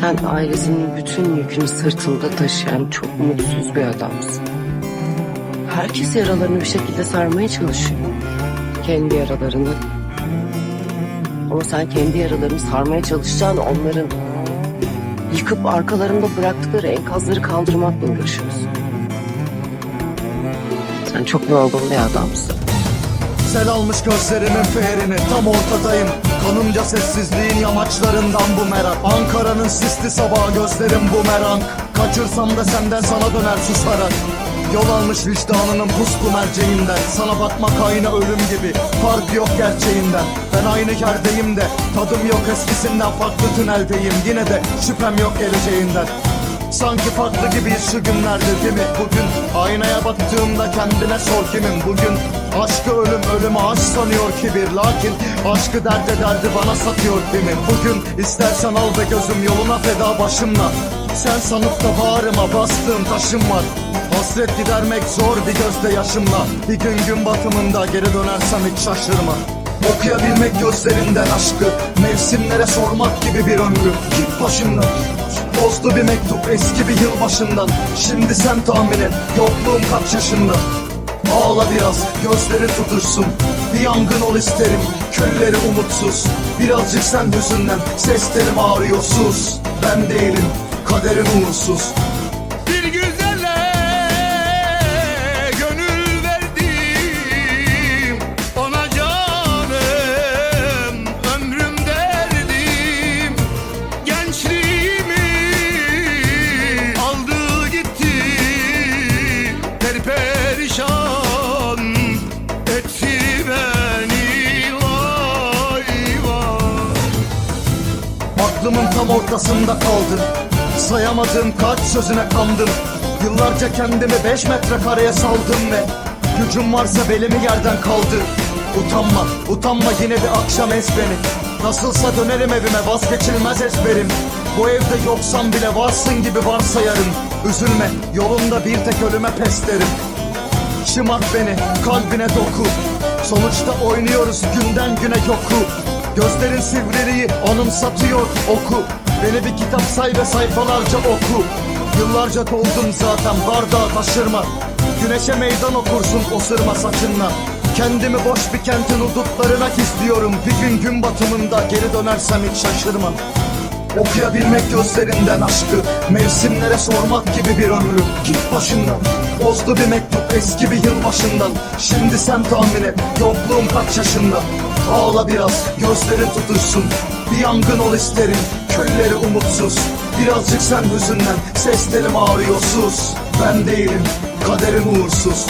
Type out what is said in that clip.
Sen ailesinin bütün yükünü sırtında taşıyan çok mutsuz bir adamsın. Herkes yaralarını bir şekilde sarmaya çalışıyor. Kendi yaralarını. Ama sen kendi yaralarını sarmaya çalışacağını onların yıkıp arkalarında bıraktıkları enkazları kaldırmakla uğraşıyorsun. Sen çok yorgun bir adamsın. Sel almış gözlerimin ferini tam ortadayım. Kanımca sessizliğin yamaçlarından bu merak. Ankara'nın sisli sabahı gözlerim bu merak. Kaçırsam da senden sana döner susarak Yol almış vicdanının puslu merceğinden. Sana bakmak aynı ölüm gibi Fark yok gerçeğinden. Ben aynı yerdeyim de Tadım yok eskisinden farklı tüneldeyim. Yine de şüphem yok geleceğinden Sanki farklı gibiyiz şu günlerde değil mi? Bugün? Aynaya baktığımda kendine sor kimim bugün? Aşkı ölüm ölümü aşk sanıyor kibir Lakin aşkı derde derdi bana satıyor kimin Bugün? İstersen al ve gözüm yoluna feda başımla. Sen sanıp da bağrıma bastığım taşım var. Hasret gidermek zor bir gözde yaşımla. Bir gün gün batımında geri dönersem hiç şaşırma Okuyabilmek gözlerinden aşkı Mevsimlere sormak gibi bir ömrü. Git başımdan Bozdu bir mektup eski bir yıl başından Şimdi sen tahmin et yokluğum kaç yaşında? Ağla biraz gözleri tutuşsun. Bir yangın ol isterim külleri umutsuz. Birazcık sen hüzünden seslerim ağrıyor sus. Ben değilim kaderim uğursuz Aklımın tam ortasında kaldı Sayamadığım kaç sözüne kandım. Yıllarca kendimi beş metrekareye saldım ve Gücüm varsa belimi yerden kaldı Utanma, utanma yine bir akşam es beni Nasılsa dönerim evime vazgeçilmez ezberim. Bu evde yoksan bile varsın gibi varsayarım. Üzülme yolunda bir tek ölüme pes derim. Şımart beni kalbine doku. Sonuçta oynuyoruz günden güne yoku Gözlerin sivriliği anımsatıyor oku. Beni bir kitap say ve sayfalarca oku. Yıllarca doldum zaten bardağı taşırma. Güneşe meydan okursun o sırma saçınla. Kendimi boş bir kentin hudutlarına gizliyorum. Bir gün gün batımında geri dönersem hiç şaşırmam. Okuyabilmek gözlerinden aşkı. Mevsimlere sormak gibi bir ömrü Git başından Bozdu bir mektup eski bir yıl başından Şimdi sen tahmin et Yokluğum kaç yaşında Ağla biraz gözlerin tutuşsun. Bir yangın ol isterim Külleri umutsuz. Birazcık sen hüzünden Seslerim ağrıyor sus. Ben değilim kaderim uğursuz